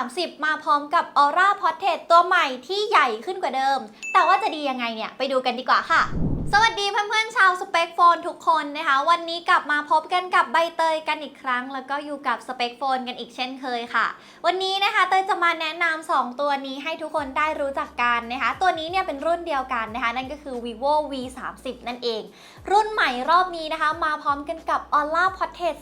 30 มาพร้อมกับ Aura Portrait ตัวใหม่ที่ใหญ่ขึ้นกว่าเดิม แต่ว่าจะดียังไงเนี่ย ไปดูกันดีกว่าค่ะ สวัสดีเพื่อนๆชาวสเปคโฟนทุกคนนะคะ วันนี้กลับมาพบกันกับใบเตยกันอีกครั้ง แล้วก็อยู่กับสเปคโฟนกันอีกเช่นเคยค่ะ วันนี้นะคะเตยจะมาแนะนำ2ตัวนี้ให้ทุกคนได้รู้จักกันนะคะ ตัวนี้เนี่ยเป็นรุ่นเดียวกันนะคะ นั่นก็คือ vivo v 3 0นั่นเอง รุ่นใหม่รอบนี้นะคะ มาพร้อมกันกับ Aura Portrait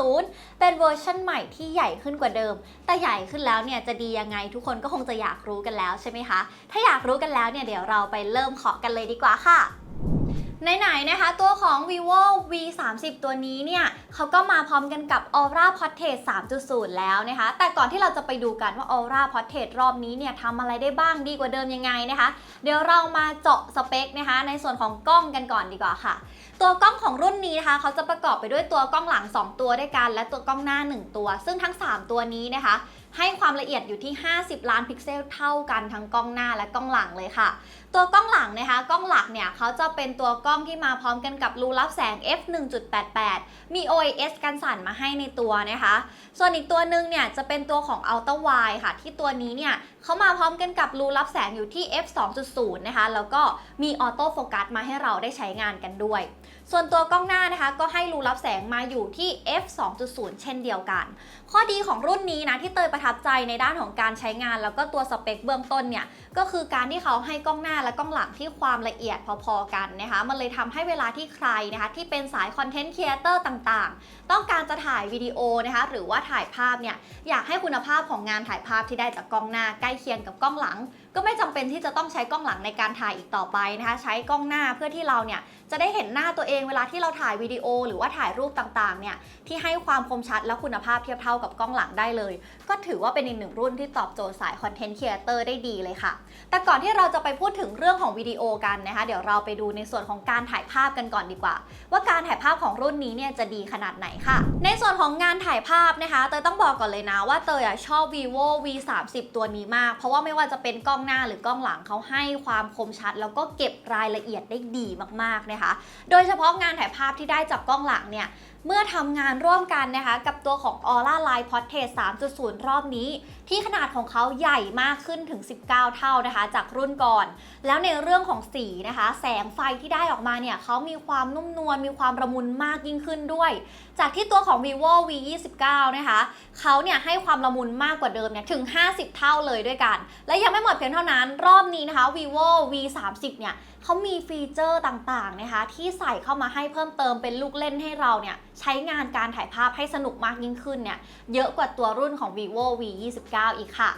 3.0 เป็นเวอร์ชันใหม่ที่ใหญ่ขึ้นกว่าเดิม แต่ใหญ่ขึ้นแล้วเนี่ยจะดียังไงทุกคนก็คงจะอยากรู้กันแล้วใช่ไหมคะถ้าอยากรู้กันแล้วเนี่ยเดี๋ยวเราไปเริ่มเคาะกันเลยดีกว่าค่ะ ไหนๆนะคะ ตัวของ vivo v 3 0ตัวนี้เนี่ยเขาก็มาพร้อมกันกับ aura portrait 3.0 แล้วนะคะ แต่ก่อนที่เราจะไปดูกันว่า aura portrait รอบนี้เนี่ยทำอะไรได้บ้างดีกว่าเดิมยังไงนะคะ เดี๋ยวเรามาเจาะสเปคนะคะ ในส่วนของกล้องกันก่อนดีกว่าค่ะ ตัวกล้องของรุ่นนี้นะคะเขาจะประกอบไปด้วยตัวกล้องหลัง 2 ตัวด้วยกัน และตัวกล้องหน้า 1 ตัว ซึ่งทั้ง 3 ตัวนี้นะคะ ให้ความละเอียดอยู่ที่ 50 ล้านพิกเซลเท่ากันทั้งกล้องหน้าและกล้องหลังเลยค่ะ ตัวกล้องหลังนะคะกล้องหลักเนี่ยเขาจะเป็นตัวกล้องที่มาพร้อมกันกับรูรับแสง f 1.88 มี OIS กันสั่นมาให้ในตัวนะคะ ส่วนอีกตัวหนึ่งเนี่ยจะเป็นตัวของ Ultra Wide ค่ะ ที่ตัวนี้เนี่ยเขามาพร้อมกันกับรูรับแสงอยู่ที่ f 2.0 นะคะ แล้วก็มีออโต้โฟกัสมาให้เราได้ใช้งานกันด้วย ส่วนตัวกล้องหน้านะคะก็ให้รูรับแสงมาอยู่ที่ f 2.0 เช่นเดียวกัน ข้อดีของรุ่นนี้นะที่เตยประทับใจในด้านของการใช้งาน แล้วก็ตัวสเปคเบื้องต้นเนี่ยก็คือการที่เขาให้กล้องหน้าและกล้องหลังที่ความละเอียดพอๆกันนะคะมันเลยทำให้เวลาที่ใครนะคะที่เป็นสายคอนเทนต์ครีเอเตอร์ต่างๆ ต้องการจะถ่ายวิดีโอนะคะหรือว่าถ่ายภาพเนี่ยอยากให้คุณภาพของงานถ่ายภาพที่ได้จากกล้องหน้าใกล้เคียงกับกล้องหลัง ก็ไม่จำเป็นที่จะต้องใช้กล้องหลังในการถ่ายอีกต่อไปนะคะ ใช้กล้องหน้าเพื่อที่เราเนี่ยจะได้เห็นหน้าตัวเองเวลาที่เราถ่ายวิดีโอ หรือว่าถ่ายรูปต่างๆเนี่ยที่ให้ความคมชัดและคุณภาพเทียบเท่ากับกล้องหลังได้เลย ก็ถือว่าเป็นอีกหนึ่งรุ่นที่ตอบโจทย์สายคอนเทนต์ครีเอเตอร์ได้ดีเลยค่ะ แต่ก่อนที่เราจะไปพูดถึงเรื่องของวิดีโอกันนะคะ เดี๋ยวเราไปดูในส่วนของการถ่ายภาพกันก่อนดีกว่า ว่าการถ่ายภาพของรุ่นนี้เนี่ยจะดีขนาดไหนค่ะ ในส่วนของงานถ่ายภาพนะคะเตยต้องบอกก่อนเลยนะว่าเตยอะชอบ vivo v 3 0ตัวนี้มาก เพราะว่าไม่ว่าจะเป็นกล้องหน้าหรือกล้องหลังเขาให้ความคมชัด แล้วก็เก็บรายละเอียดได้ดีมากๆนะคะ โดยเฉพาะงานถ่ายภาพที่ได้จากกล้องหลังเนี่ยเมื่อทำงานร่วมกันนะคะกับตัวของ Aura Line Portrait 3.0 รอบนี้ ที่ขนาดของเขาใหญ่มากขึ้นถึง 19 เท่านะคะ จากรุ่นก่อน แล้วในเรื่องของสีนะคะ แสงไฟที่ได้ออกมาเนี่ยเขามีความนุ่มนวลมีความระมุนมากยิ่งขึ้นด้วย จากที่ตัวของ vivo v 29นะคะเขาเนี่ยให้ความละมุนมากกว่าเดิมเนี่ยถึง 50 เท่าเลยด้วยกัน และยังไม่หมดเพียงเท่านั้น รอบนี้นะคะ vivo v 30เนี่ยเขามีฟีเจอร์ต่างๆนะคะที่ใส่เข้ามาให้เพิ่มเติมเป็นลูกเล่นให้เราเนี่ยใช้งานการถ่ายภาพให้สนุกมากยิ่งขึ้นเนี่ยเยอะกว่าตัวรุ่นของ vivo v 29อีกค่ะ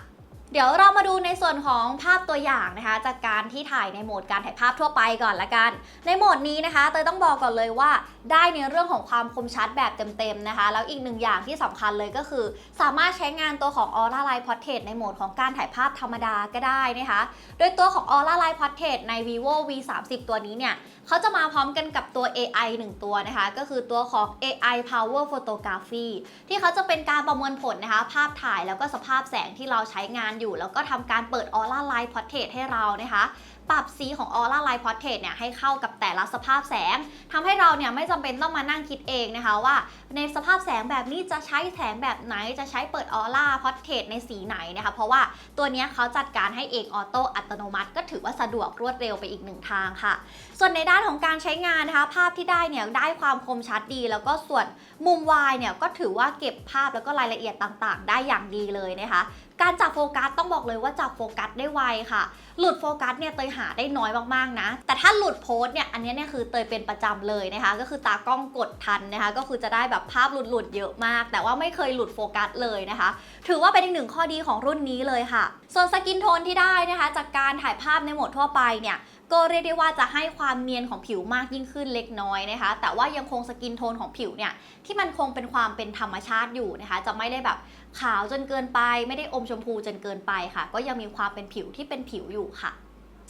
เดี๋ยวเรามาดูในส่วนของภาพตัวอย่างนะคะ จากการที่ถ่ายในโหมดการถ่ายภาพทั่วไปก่อนละกัน ในโหมดนี้นะคะเตยต้องบอกก่อนเลยว่า ได้ในเรื่องของความคมชัดแบบเต็มๆนะคะ แล้วอีกหนึ่งอย่างที่สำคัญเลยก็คือ สามารถใช้งานตัวของ Aura Line Portrait ในโหมดของการถ่ายภาพธรรมดาก็ได้นะคะ โดยตัวของ Aura Line Portrait ใน vivo v 3 0ตัวนี้เนี่ย เขาจะมาพร้อมกันกับตัว AI 1 ตัวนะคะ ก็คือตัวของ AI Power Photography ที่เขาจะเป็นการประมวลผลนะคะ ภาพถ่ายแล้วก็สภาพแสงที่เราใช้งานอยู่ แล้วก็ทำการเปิดออร่าไลท์พอร์เทรตให้เรานะคะ ปรับสีของ Aura Line Portrait เนี่ยให้เข้ากับแต่ละสภาพแสงทำให้เราเนี่ยไม่จำเป็นต้องมานั่งคิดเองนะคะว่า ในสภาพแสงแบบนี้จะใช้แสงแบบไหนจะใช้เปิด Aura Portrait ในสีไหนนะคะเพราะว่าตัวนี้เขาจัดการให้เองออโต้อัตโนมัติ ก็ถือว่าสะดวกรวดเร็วไปอีกหนึ่งทางค่ะ ส่วนในด้านของการใช้งานนะคะภาพที่ได้เนี่ยได้ความคมชัดดี แล้วก็ส่วนมุมวายเนี่ยก็ถือว่าเก็บภาพแล้วก็รายละเอียดต่างๆ ได้อย่างดีเลยนะคะ การจับโฟกัสต้องบอกเลยว่าจับโฟกัสได้ไวค่ะ หลุดโฟกัสเนี่ยเตยหาได้น้อยมากๆนะ แต่ถ้าหลุดโพสเนี่ยอันนี้เนี่ยคือเตยเป็นประจำเลยนะคะ ก็คือตากล้องกดทันนะคะ ก็คือจะได้แบบภาพหลุดๆเยอะมาก แต่ว่าไม่เคยหลุดโฟกัสเลยนะคะ ถือว่าเป็นอีกหนึ่งข้อดีของรุ่นนี้เลยค่ะ ส่วนสกินโทนที่ได้นะคะ จากการถ่ายภาพในโหมดทั่วไปเนี่ยก็เรียกได้ว่าจะให้ความเนียนของผิวมากยิ่งขึ้นเล็กน้อยนะคะ แต่ว่ายังคงสกินโทนของผิวเนี่ยที่มันคงเป็นความเป็นธรรมชาติอยู่นะคะ จะไม่ได้แบบ ขาวจนเกินไป ไม่ได้อมชมพูจนเกินไปค่ะ ก็ยังมีความเป็นผิวที่เป็นผิวอยู่ค่ะ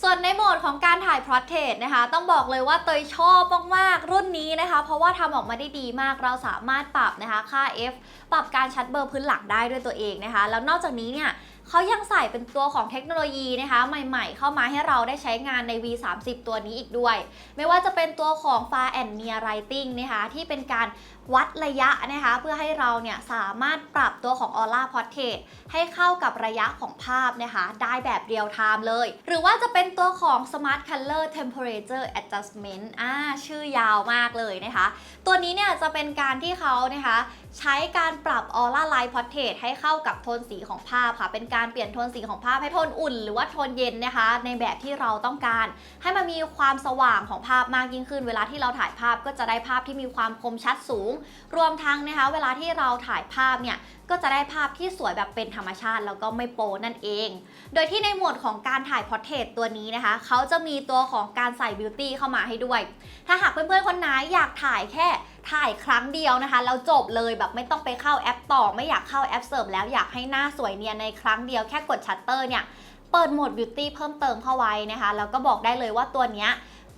ส่วนในโหมดของการถ่ายพรอเทรตนะคะ ต้องบอกเลยว่าเตยชอบมากๆรุ่นนี้นะคะ เพราะว่าทำออกมาได้ดีมากเราสามารถปรับนะคะค่า f ปรับการชัดเบอร์พื้นหลังได้ด้วยตัวเองนะคะ แล้วนอกจากนี้เนี่ยเขายังใส่เป็นตัวของเทคโนโลยีนะคะ ใหม่ๆ เข้ามาให้เราได้ใช้งานใน V30 ตัวนี้อีกด้วย ไม่ว่าจะเป็นตัวของ Far and Near Lighting นะคะที่เป็นการ วัดระยะนะคะ เพื่อให้เราเนี่ยสามารถปรับตัวของ Aura Portrait ให้เข้ากับระยะของภาพนะคะ ได้แบบเรียลไทม์เลย หรือว่าจะเป็นตัวของ Smart Color Temperature Adjustment อ่าชื่อยาวมากเลยนะคะ ตัวนี้เนี่ยจะเป็นการที่เขานะคะ ใช้การปรับ Aura Light Portrait ให้เข้ากับโทนสีของภาพค่ะ เป็นการเปลี่ยนโทนสีของภาพให้โทนอุ่น หรือว่าโทนเย็นนะคะ ในแบบที่เราต้องการ ให้มันมีความสว่างของภาพมากยิ่งขึ้น เวลาที่เราถ่ายภาพก็จะได้ภาพที่มีความคมชัดสูงรวมทั้งนะคะเวลาที่เราถ่ายภาพเนี่ยก็จะได้ภาพที่สวยแบบเป็นธรรมชาติแล้วก็ไม่โปนั่นเอง โดยที่ในหมวดของการถ่ายพอร์เทรตตัวนี้นะคะ เขาจะมีตัวของการใส่บิวตี้เข้ามาให้ด้วย ถ้าหากเพื่อนๆคนไหนอยากถ่ายแค่ถ่ายครั้งเดียวนะคะแล้วจบเลยแบบไม่ต้องไปเข้าแอปต่อ ไม่อยากเข้าแอปเสริมแล้วอยากให้หน้าสวยเนียนในครั้งเดียวแค่กดชัตเตอร์เนี่ยเปิดโหมดบิวตี้เพิ่มเติมเข้าไว้นะคะแล้วก็บอกได้เลยว่าตัวเนี้ย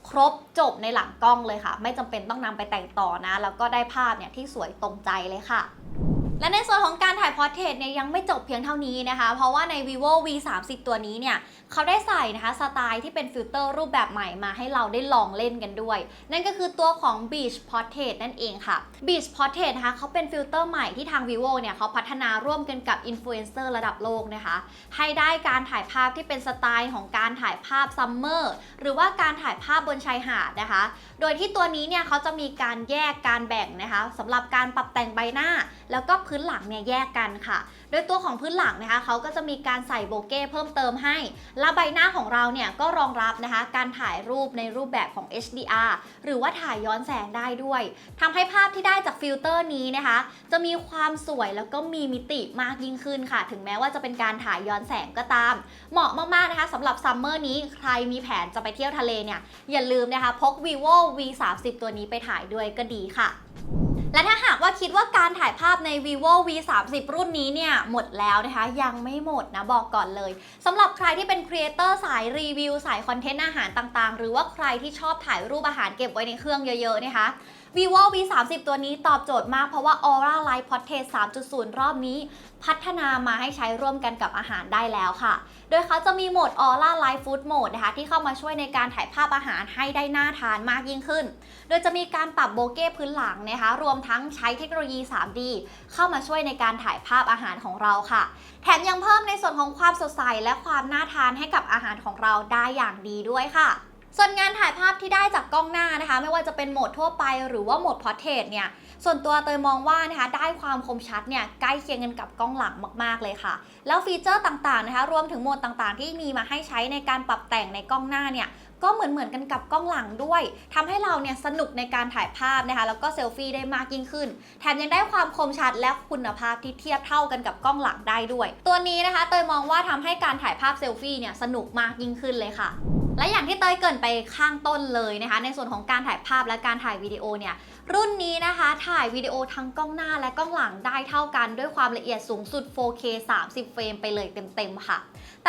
ครบจบในหลังกล้องเลยค่ะ ไม่จำเป็นต้องนำไปแต่งต่อนะ แล้วก็ได้ภาพเนี่ยที่สวยตรงใจเลยค่ะ และในส่วนของการถ่ายพอร์เทรตเนี่ยยังไม่จบเพียงเท่านี้นะคะ เพราะว่าใน vivo v 3 0ตัวนี้เนี่ยเขาได้ใส่นะคะสไตล์ที่เป็นฟิลเตอร์รูปแบบใหม่มาให้เราได้ลองเล่นกันด้วย นั่นก็คือตัวของ beach portrait นั่นเองค่ะ beach portrait นะคะเขาเป็นฟิลเตอร์ใหม่ที่ทาง vivo เนี่ยเขาพัฒนาร่วมกันกับอินฟลูเอนเซอร์ระดับโลกนะคะ ให้ได้การถ่ายภาพที่เป็นสไตล์ของการถ่ายภาพซัมเมอร์หรือว่าการถ่ายภาพบนชายหาดนะคะ โดยที่ตัวนี้เนี่ยเขาจะมีการแยกการแบ่งนะคะสำหรับการปรับแต่งใบหน้าแล้วก็พื้นหลังเนี่ยแยกกันค่ะ โดยตัวของพื้นหลังนะคะเขาก็จะมีการใส่โบเก้เพิ่มเติมให้ และใบหน้าของเราเนี่ยก็รองรับนะคะการถ่ายรูปในรูปแบบของ HDR หรือว่าถ่ายย้อนแสงได้ด้วยทำให้ภาพที่ได้จากฟิลเตอร์นี้นะคะ จะมีความสวยแล้วก็มีมิติมากยิ่งขึ้นค่ะ ถึงแม้ว่าจะเป็นการถ่ายย้อนแสงก็ตาม เหมาะมากๆนะคะสำหรับซัมเมอร์นี้ใครมีแผนจะไปเที่ยวทะเลเนี่ยอย่าลืมนะคะพก vivo v 3 0ตัวนี้ไปถ่ายด้วยก็ดีค่ะ และถ้าหากว่าคิดว่าการถ่ายภาพใน vivo v 3 0รุ่นนี้เนี่ยหมดแล้วนะคะ ยังไม่หมดนะบอกก่อนเลยสำหรับใครที่เป็นครีเอเตอร์สายรีวิวสายคอนเทนต์อาหารต่างๆ หรือว่าใครที่ชอบถ่ายรูปอาหารเก็บไว้ในเครื่องเยอะๆนะคะ vivo v 3 0ตัวนี้ตอบโจทย์มากเพราะว่า aura light portrait 3.0 รอบนี้ พัฒนามาให้ใช้ร่วมกันกับอาหารได้แล้วค่ะ โดยเขาจะมีโหมด aura light food mode นะคะที่เข้ามาช่วยในการถ่ายภาพอาหารให้ได้น่าทานมากยิ่งขึ้น โดยจะมีการปรับโบเก้พื้นหลังนะคะรวมทั้งใช้เทคโนโลยี 3D เข้ามาช่วยในการถ่ายภาพอาหารของเราค่ะ แถมยังเพิ่มในส่วนของความสดใสและความน่าทานให้กับอาหารของเราได้อย่างดีด้วยค่ะ ส่วนงานถ่ายภาพที่ได้จากกล้องหน้านะคะ ไม่ว่าจะเป็นโหมดทั่วไปหรือว่าโหมดพอร์เทรตเนี่ยส่วนตัวเตยมองว่านะคะได้ความคมชัดเนี่ยใกล้เคียงกันกับกล้องหลังมาก ๆ เลยค่ะ แล้วฟีเจอร์ต่างๆนะคะรวมถึงโหมดต่างๆ ที่มีมาให้ใช้ในการปรับแต่งในกล้องหน้าเนี่ยก็เหมือนเหมือนๆกันกับกล้องหลังด้วยทำให้เราเนี่ยสนุกในการถ่ายภาพนะคะแล้วก็เซลฟี่ได้มากยิ่งขึ้น แถมยังได้ความคมชัดและคุณภาพที่เทียบเท่ากันกับกล้องหลังได้ด้วย ตัวนี้นะคะเตยมองว่าทำให้การถ่ายภาพเซลฟี่เนี่ยสนุกมากยิ่งขึ้นเลยค่ะ และอย่างที่เตยเกินไปข้างต้นเลยนะคะ ในส่วนของการถ่ายภาพและการถ่ายวิดีโอเนี่ยรุ่นนี้นะคะถ่ายวิดีโอทั้งกล้องหน้าและกล้องหลังได้เท่ากันด้วยความละเอียดสูงสุด 4K 30 เฟรมไปเลยเต็มๆค่ะ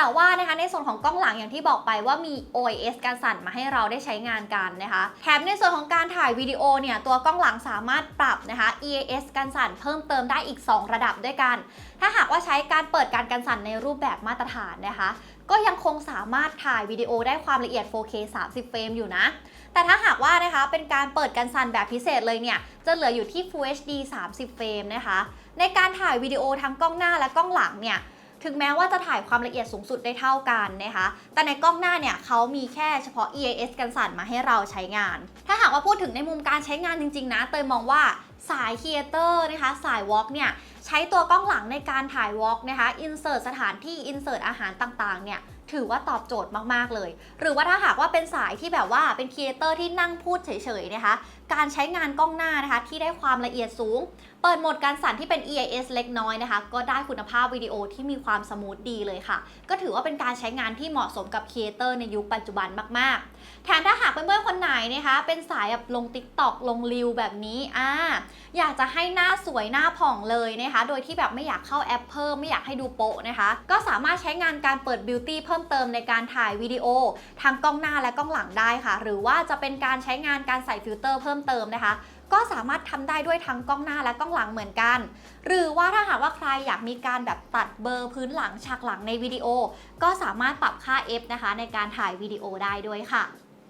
แต่ว่านะคะในส่วนของกล้องหลังอย่างที่บอกไปว่ามี OIS การสั่นมาให้เราได้ใช้งานกันนะคะแถมในส่วนของการถ่ายวิดีโอเนี่ยตัวกล้องหลังสามารถปรับนะคะ EAS การสั่นเพิ่มเติมได้อีก 2 ระดับด้วยกัน ถ้าหากว่าใช้การเปิดการกันสั่นในรูปแบบมาตรฐานนะคะก็ยังคงสามารถถ่ายวิดีโอได้ความละเอียด 4K 30 เฟรมอยู่นะ แต่ถ้าหากว่านะคะเป็นการเปิดกันสั่นแบบพิเศษเลยเนี่ย จะเหลืออยู่ที่ Full HD 30 เฟรมนะคะ ในการถ่ายวิดีโอทั้งกล้องหน้าและกล้องหลังเนี่ย ถึงแม้ว่าจะถ่ายความละเอียดสูงสุดได้เท่ากันนะคะ แต่ในกล้องหน้าเนี่ยเขามีแค่เฉพาะ EAS กันสั่นมาให้เราใช้งาน ถ้าหากว่าพูดถึงในมุมการใช้งานจริง ๆ นะ เตยมองว่าสายครีเอเตอร์นะคะ สายวอล์กเนี่ย ใช้ตัวกล้องหลังในการถ่ายวอล์กนะคะ อินเสิร์ตสถานที่ อินเสิร์ตอาหารต่าง ๆ เนี่ยถือว่าตอบโจทย์มาก ๆ เลย หรือว่าถ้าหากว่าเป็นสายที่แบบว่าเป็นครีเอเตอร์ที่นั่งพูดเฉย ๆ นะคะ การใช้งานกล้องหน้านะคะที่ได้ความละเอียดสูงเปิดโหมดการสั่นที่เป็น EIS เล็กน้อยนะคะ ก็ได้คุณภาพวิดีโอที่มีความสมูทดีเลยค่ะ ก็ถือว่าเป็นการใช้งานที่เหมาะสมกับครีเอเตอร์ในยุคปัจจุบันมากๆ แถมถ้าหากเพื่อนๆคนไหนนะคะ เป็นสายแบบลง TikTok ลงรีวแบบนี้อ่าอยากจะให้หน้าสวยหน้าผ่องเลยนะคะ โดยที่แบบไม่อยากเข้าแอปเพิ่มไม่อยากให้ดูโปะนะคะ ก็สามารถใช้งานการเปิดบิวตี้เพิ่มเติมในการถ่ายวิดีโอทั้งกล้องหน้าและกล้องหลังได้ค่ะ หรือว่าจะเป็นการใช้งานการใส่ฟิลเตอร์เพิ่มเติมนะคะ ก็สามารถทำได้ด้วยทั้งกล้องหน้าและกล้องหลังเหมือนกัน หรือว่าถ้าหากว่าใครอยากมีการแบบตัดเบอร์พื้นหลังฉากหลังในวิดีโอ ก็สามารถปรับค่า f นะคะ ในการถ่ายวิดีโอได้ด้วยค่ะ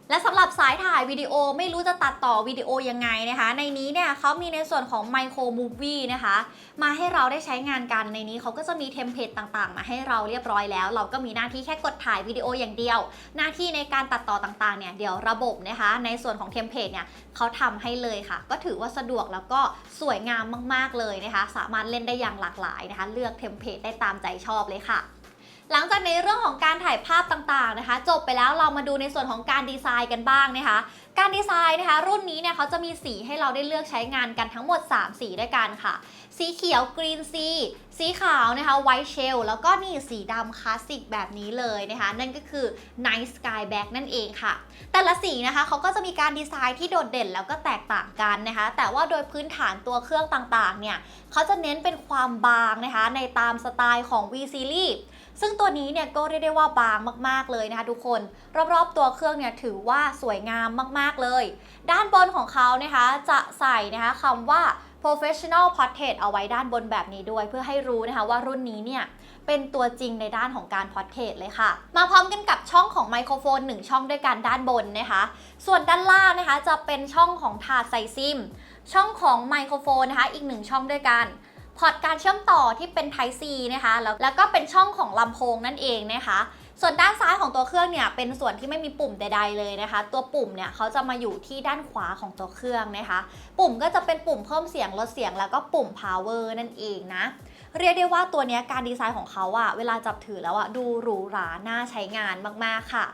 และสำหรับสายถ่ายวิดีโอไม่รู้จะตัดต่อวิดีโอยังไงนะคะ ในนี้เนี่ยเขามีในส่วนของ Micro Movie นะคะ มาให้เราได้ใช้งานกันในนี้เขาก็จะมีเทมเพลตต่างๆ มาให้เราเรียบร้อยแล้ว เราก็มีหน้าที่แค่กดถ่ายวิดีโออย่างเดียว หน้าที่ในการตัดต่อต่างๆเนี่ยเดี๋ยวระบบนะคะ ในส่วนของเทมเพลตเนี่ยเขาทำให้เลยค่ะ ก็ถือว่าสะดวกแล้วก็สวยงามมากๆเลยนะคะ สามารถเล่นได้อย่างหลากหลายนะคะ เลือกเทมเพลตได้ตามใจชอบเลยค่ะ หลังจากในเรื่องของการถ่ายภาพต่างๆนะคะ จบไปแล้วเรามาดูในส่วนของการดีไซน์กันบ้างนะคะ การดีไซน์นะคะ รุ่นนี้เนี่ยเขาจะมีสีให้เราได้เลือกใช้งานกันทั้งหมด 3 สีด้วยกันค่ะ สีเขียวกรีนซีสีขาวนะคะไวท์เชลแล้วก็นี่สีดำคลาสสิกแบบนี้เลยนะคะ นั่นก็คือ Night Sky Black นั่นเองค่ะ แต่ละสีนะคะเขาก็จะมีการดีไซน์ที่โดดเด่นแล้วก็แตกต่างกันนะคะ แต่ว่าโดยพื้นฐานตัวเครื่องต่างๆ เนี่ยเขาจะเน้นเป็นความบางนะคะในตามสไตล์ของ V Series ซึ่งตัวนี้เนี่ยก็เรียกได้ว่าบางมากๆเลยนะคะทุกคน รอบๆตัวเครื่องเนี่ยถือว่าสวยงามมากๆเลย ด้านบนของเขานะคะจะใส่นะคะคำว่า professional portrait เอาไว้ด้านบนแบบนี้ด้วย เพื่อให้รู้นะคะว่ารุ่นนี้เนี่ยเป็นตัวจริงในด้านของการ portrait เลยค่ะ มาพร้อมกันกับช่องของไมโครโฟน 1 ช่องด้วยกันด้านบนนะคะ ส่วนด้านล่างนะคะจะเป็นช่องของถาดใส่ซิม ช่องของไมโครโฟนนะคะอีกหนึ่งช่องด้วยกัน พอร์ตการเชื่อมต่อที่เป็น Type C นะคะ แล้วแล้วก็เป็นช่องของลำโพงนั่นเองนะคะ ส่วนด้านซ้ายของตัวเครื่องเนี่ยเป็นส่วนที่ไม่มีปุ่มใด ๆ เลยนะคะ ตัวปุ่มเนี่ยเขาจะมาอยู่ที่ด้านขวาของตัวเครื่องนะคะ ปุ่มก็จะเป็นปุ่มเพิ่มเสียงลดเสียงแล้วก็ปุ่ม power นั่นเองนะเรียกได้ว่าตัวนี้การดีไซน์ของเขาอะเวลาจับถือแล้วอะดูหรูหราน่าใช้งานมาก ๆ ค่ะ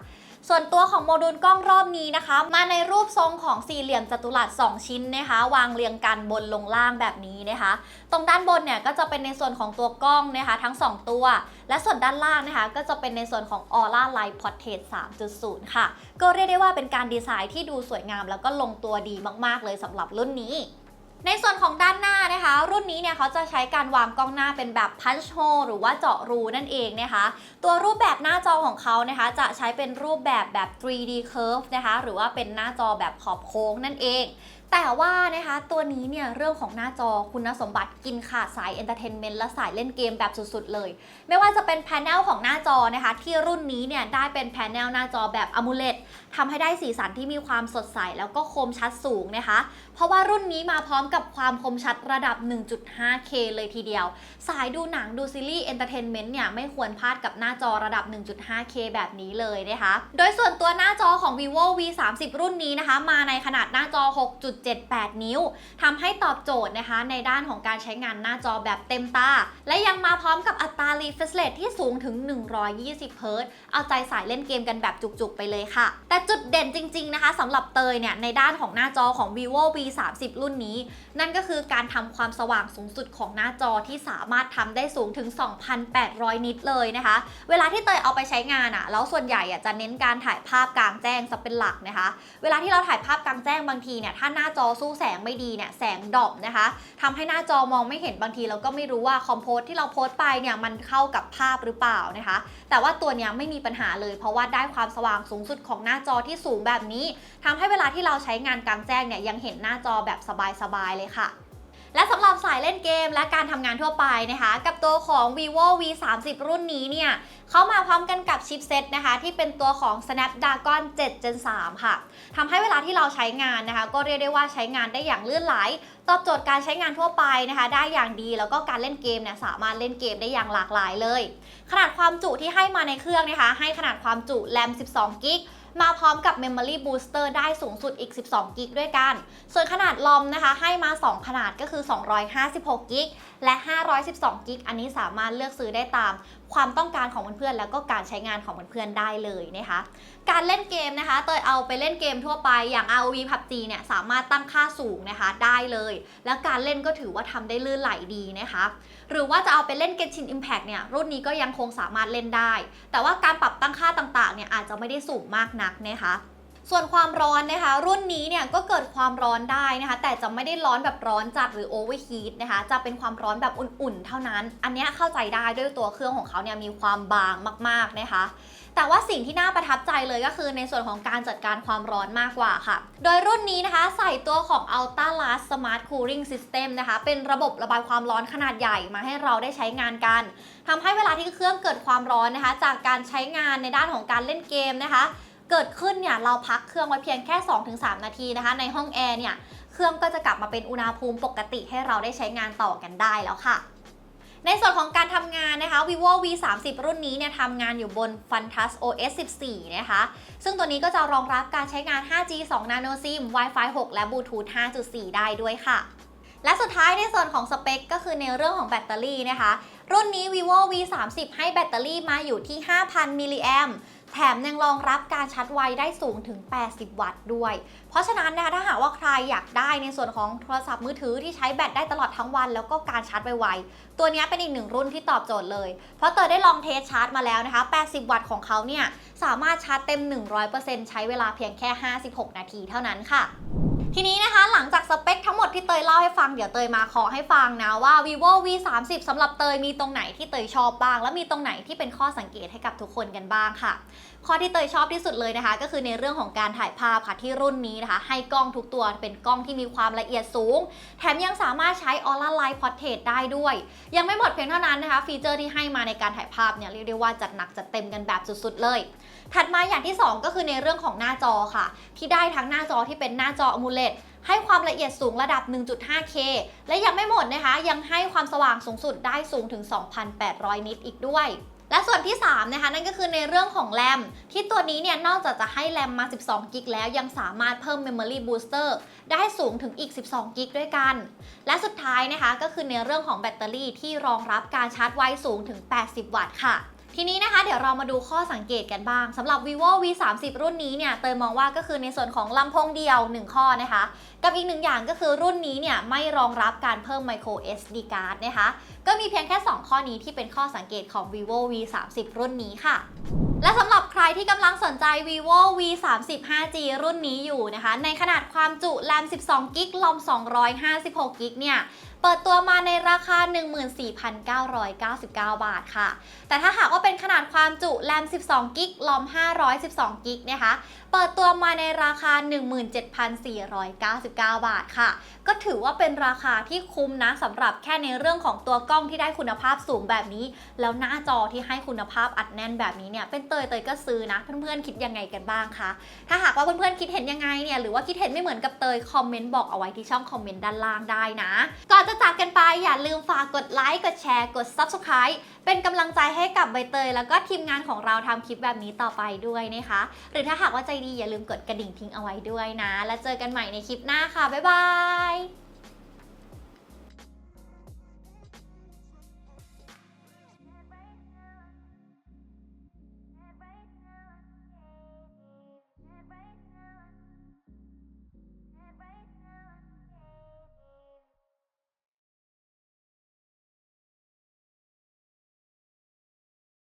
ส่วนตัวของโมดูลกล้องรอบนี้นะคะ มาในรูปทรงของสี่เหลี่ยมจัตุรัส 2 ชิ้นนะคะ วางเรียงกันบนลงล่างแบบนี้นะคะ ตรงด้านบนเนี่ยก็จะเป็นในส่วนของตัวกล้องนะคะ ทั้ง 2 ตัว และส่วนด้านล่างนะคะ ก็จะเป็นในส่วนของ Aura Light Portrait 3.0 ค่ะ ก็เรียกได้ว่าเป็นการดีไซน์ที่ดูสวยงาม แล้วก็ลงตัวดีมากๆเลยสำหรับรุ่นนี้ ในส่วนของด้านหน้านะคะ รุ่นนี้เนี่ยเขาจะใช้การวางกล้องหน้าเป็นแบบ punch hole หรือว่าเจาะรูนั่นเองนะคะ ตัวรูปแบบหน้าจอของเขานะคะ จะใช้เป็นรูปแบบแบบ 3D curve นะคะ หรือว่าเป็นหน้าจอแบบขอบโค้งนั่นเอง แต่ว่านะคะตัวนี้เนี่ยเรื่องของหน้าจอคุณสมบัติกินขาดสายเอนเตอร์เทนเมนต์และสายเล่นเกมแบบสุดๆเลย ไม่ว่าจะเป็นแผงของหน้าจอนะคะ ที่รุ่นนี้เนี่ยได้เป็นแผงหน้าจอแบบ AMOLED ทำให้ได้สีสันที่มีความสดใสแล้วก็คมชัดสูงนะคะ เพราะว่ารุ่นนี้มาพร้อมกับความคมชัดระดับ 1.5K เลยทีเดียว สายดูหนังดูซีรีส์เอนเตอร์เทนเมนต์เนี่ยไม่ควรพลาดกับหน้าจอระดับ 1.5K แบบนี้เลยนะคะ โดยส่วนตัวหน้าจอของ vivo v 3 0รุ่นนี้นะคะ มาในขนาดหน้าจอ6.78 นิ้วทำให้ตอบโจทย์นะคะ ในด้านของการใช้งานหน้าจอแบบเต็มตา และยังมาพร้อมกับอัตรา refresh rate ที่สูงถึง 120 Hz เอาใจสายเล่นเกมกันแบบจุกๆ ไปเลยค่ะ แต่จุดเด่นจริง ๆ นะคะสำหรับเตยเนี่ย ในด้านของหน้าจอของ vivo v 3 0รุ่นนี้ นั่นก็คือการทำความสว่างสูงสุดของหน้าจอที่สามารถทำได้สูงถึง 2,800 นิตเลยนะคะ เวลาที่เตยเอาไปใช้งานอะแล้วส่วนใหญ่อะจะเน้นการถ่ายภาพกลางแจ้งจะเป็นหลักนะคะ เวลาที่เราถ่ายภาพกลางแจ้งบางทีเนี่ยถ้าหน้าจอสู้แสงไม่ดีเนี่ยแสงดรอปนะคะทำให้หน้าจอมองไม่เห็นบางทีเราก็ไม่รู้ว่าคอมโพสที่เราโพสต์ไปเนี่ยมันเข้ากับภาพหรือเปล่านะคะ แต่ว่าตัวเนี้ยไม่มีปัญหาเลย เพราะว่าได้ความสว่างสูงสุดของหน้าจอที่สูงแบบนี้ทำให้เวลาที่เราใช้งานกลางแจ้งเนี่ยยังเห็นหน้าจอแบบสบายๆเลยค่ะ และสำหรับสายเล่นเกมและการทำงานทั่วไปนะคะ กับตัวของ vivo v 3 0รุ่นนี้เนี่ยเขามาพร้อมกันกับชิปเซ็ตนะคะ ที่เป็นตัวของ snapdragon 7 gen 3 ค่ะทำให้เวลาที่เราใช้งานนะคะ ก็เรียกได้ว่าใช้งานได้อย่างลื่นไหล ตอบโจทย์การใช้งานทั่วไปนะคะ ได้อย่างดีแล้วก็การเล่นเกมเนี่ยสามารถเล่นเกมได้อย่างหลากหลายเลย ขนาดความจุที่ให้มาในเครื่องนะคะ ให้ขนาดความจุ RAM 12 กิก มาพร้อมกับ Memory Booster ได้สูงสุดอีก 12 กิกด้วยกัน ส่วนขนาดลอมนะคะ ให้มา 2 ขนาดก็คือ 256 กิกและ 512 กิกอันนี้สามารถเลือกซื้อได้ตาม ความต้องการของเพื่อนๆแล้วก็การใช้งานของเพื่อนๆได้เลยนะคะ การเล่นเกมนะคะเตยเอาไปเล่นเกมทั่วไปอย่าง ROV PUBG เนี่ยสามารถตั้งค่าสูงนะคะได้เลย แล้วการเล่นก็ถือว่าทำได้ลื่นไหลดีนะคะ หรือว่าจะเอาไปเล่น Genshin Impact เนี่ยรุ่นนี้ก็ยังคงสามารถเล่นได้ แต่ว่าการปรับตั้งค่าต่างๆเนี่ยอาจจะไม่ได้สูงมากนักนะคะ ส่วนความร้อนนะคะ รุ่นนี้เนี่ยก็เกิดความร้อนได้นะคะ แต่จะไม่ได้ร้อนแบบร้อนจัดหรือโอเวอร์ฮีทนะคะ จะเป็นความร้อนแบบอุ่นๆ เท่านั้น อันนี้เข้าใจได้ด้วยตัวเครื่องของเขาเนี่ยมีความบางมากๆนะคะแต่ว่าสิ่งที่น่าประทับใจเลยก็คือในส่วนของการจัดการความร้อนมากกว่าค่ะ โดยรุ่นนี้นะคะ ใส่ตัวของ Ultra Last Smart Cooling System นะคะ เป็นระบบระบายความร้อนขนาดใหญ่มาให้เราได้ใช้งานกัน ทำให้เวลาที่เครื่องเกิดความร้อนนะคะ จากการใช้งานในด้านของการเล่นเกมนะคะ เกิดขึ้นเนี่ยเราพักเครื่องไว้เพียงแค่ 2-3 นาทีนะคะ ในห้องแอร์เนี่ยเครื่องก็จะกลับมาเป็นอุณหภูมิปกติให้เราได้ใช้งานต่อกันได้แล้วค่ะในส่วนของการทำงานนะคะ vivo v 3 0รุ่นนี้เนี่ยทำงานอยู่บน fantas os 14 นะคะ ซึ่งตัวนี้ก็จะรองรับการใช้งาน 5G 2 nano sim wi-fi 6 และ bluetooth 5.4 ได้ด้วยค่ะ และสุดท้ายในส่วนของสเปคก็คือในเรื่องของแบตเตอรี่นะคะ รุ่นนี้ vivo v 3 0ให้แบตเตอรี่มาอยู่ที่ 5,000 มิลลิแอมแถมยังรองรับการชาร์จไวได้สูงถึง 80 วัตต์ด้วย เพราะฉะนั้นนะคะถ้าหากว่าใครอยากได้ในส่วนของโทรศัพท์มือถือที่ใช้แบตได้ตลอดทั้งวัน แล้วก็การชาร์จไวๆตัวนี้เป็นอีกหนึ่งรุ่นที่ตอบโจทย์เลย เพราะเตยได้ลองเทสชาร์จมาแล้วนะคะ 80 วัตต์ของเขาเนี่ยสามารถชาร์จเต็ม 100%ใช้เวลาเพียงแค่ 56 นาทีเท่านั้นค่ะ ทีนี้นะคะหลังจากสเปคทั้งหมดที่เตยเล่าให้ฟังเดี๋ยวเตยมาขอให้ฟังนะว่า vivo v 3 0สำหรับเตยมีตรงไหนที่เตยชอบบ้าง และมีตรงไหนที่เป็นข้อสังเกตให้กับทุกคนกันบ้างค่ะ ข้อที่เตยชอบที่สุดเลยนะคะ ก็คือในเรื่องของการถ่ายภาพค่ะที่รุ่นนี้นะคะ ให้กล้องทุกตัวเป็นกล้องที่มีความละเอียดสูง แถมยังสามารถใช้ Aura Light Portrait ได้ด้วย ยังไม่หมดเพียงเท่านั้นนะคะ ฟีเจอร์ที่ให้มาในการถ่ายภาพเนี่ยเรียกได้ว่าจัดหนักจัดเต็มกันแบบสุดๆเลย ถัดมาอย่างที่ 2 ก็คือในเรื่องของหน้าจอค่ะ ที่ได้ทั้งหน้าจอที่เป็นหน้าจอ AMOLED ให้ความละเอียดสูงระดับ 1.5K และยังไม่หมดนะคะ ยังให้ความสว่างสูงสุดได้สูงถึง 2,800 นิตอีกด้วยและส่วนที่ 3 นะคะ นั่นก็คือในเรื่องของแรมที่ตัวนี้เนี่ย นอกจากจะให้แรมมา 12 กิกแล้วยังสามารถเพิ่ม Memory Booster ได้สูงถึงอีก 12 กิกด้วยกัน และสุดท้ายนะคะ ก็คือในเรื่องของแบตเตอรี่ที่รองรับการชาร์จไวสูงถึง 80 วัตต์ค่ะ ทีนี้นะคะเดี๋ยวเรามาดูข้อสังเกตกันบ้างสำหรับ vivo v 3 0รุ่นนี้เนี่ยเตยมองว่าก็คือในส่วนของลำโพงเดียว 1 ข้อนะคะ กับอีกหนึ่งอย่างก็คือรุ่นนี้เนี่ยไม่รองรับการเพิ่ม micro SD card นะคะ ก็มีเพียงแค่ 2 ข้อนี้ที่เป็นข้อสังเกตของ vivo v 3 0รุ่นนี้ค่ะ และสำหรับใครที่กำลังสนใจ vivo v 3 0 5G รุ่นนี้อยู่นะคะ ในขนาดความจุแรม12กิกลอม256กิกเนี่ยเปิดตัวมาในราคา 14,999 บาทค่ะ แต่ถ้าหากว่าเป็นขนาดความจุแรม12กิกลอม 512กิกนะคะ เปิดตัวมาในราคา 17,499 บาทค่ะ ก็ถือว่าเป็นราคาที่คุ้มนะสำหรับแค่ในเรื่องของตัวกล้องที่ได้คุณภาพสูงแบบนี้ แล้วหน้าจอที่ให้คุณภาพอัดแน่นแบบนี้เนี่ยเป็นเตยเตยก็ซื้อนะ เพื่อนๆคิดยังไงกันบ้างคะถ้าหากว่าเพื่อนๆคิดเห็นยังไงเนี่ยหรือว่าคิดเห็นไม่เหมือนกับเตยคอมเมนต์บอกเอาไว้ที่ช่องคอมเมนต์ด้านล่างได้นะก่อนจะจากกันไปอย่าลืมฝากกดไลค์กดแชร์กด Subscribe เป็นกำลังใจให้กับใบเตย แล้วก็ทีมงานของเราทำคลิปแบบนี้ต่อไปด้วยนะคะ หรือถ้าหากว่าใจดีอย่าลืมกดกระดิ่งทิ้งเอาไว้ด้วยนะ แล้วเจอกันใหม่ในคลิปหน้าค่ะ บ๊ายบาย